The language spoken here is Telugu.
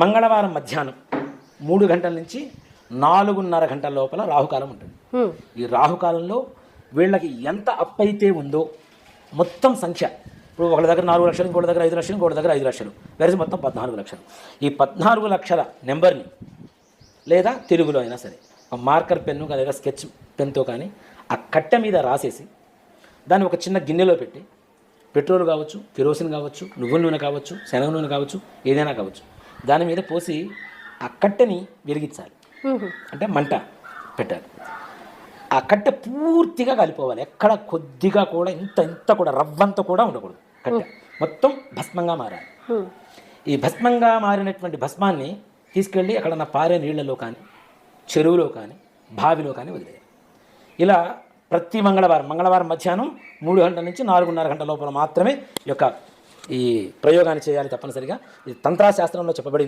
మంగళవారం మధ్యాహ్నం మూడు గంటల నుంచి నాలుగున్నర గంటల లోపల రాహుకాలం ఉంటుంది. ఈ రాహుకాలంలో వీళ్ళకి ఎంత అప్పు అయితే ఉందో మొత్తం సంఖ్య ఇప్పుడు ఒకళ్ళ దగ్గర నాలుగు లక్షలు ఇంకోటి దగ్గర ఐదు లక్షలు ఇంకోటి దగ్గర ఐదు లక్షలు. వెరసి మొత్తం పద్నాలుగు లక్షలు. ఈ పద్నాలుగు లక్షల నెంబర్ని లేదా తెలుగులో అయినా సరే ఒక మార్కర్ పెన్ను లేదా స్కెచ్ పెన్తో కానీ ఆ కట్టె మీద రాసేసి దాన్ని ఒక చిన్న గిన్నెలో పెట్టి పెట్రోల్ కావచ్చు కిరోసిన్ కావచ్చు నువ్వుల నూనె కావచ్చు శనగ నూనె కావచ్చు ఏదైనా కావచ్చు. దాని మీద పోసి ఆ కట్టెని వెలిగించాలి. అంటే మంట పెట్టాలి. ఆ కట్టె పూర్తిగా కలిపోవాలి. ఎక్కడ కొద్దిగా కూడా ఇంత ఇంత కూడా రవ్వంత కూడా ఉండకూడదు కట్టె. మొత్తం భస్మంగా మారాలి. ఈ భస్మంగా మారినటువంటి భస్మాన్ని తీసుకెళ్ళి ఎక్కడన్నా పారే నీళ్ళలో కానీ చెరువులో కానీ బావిలో కానీ వదిలేయాలి. ఇలా ప్రతి మంగళవారం మంగళవారం మధ్యాహ్నం మూడు గంటల నుంచి నాలుగున్నర గంటల లోపల మాత్రమే ఈ యొక్క ఈ ప్రయోగాన్ని చేయాలి తప్పనిసరిగా. ఇది తంత్రశాస్త్రంలో చెప్పబడింది.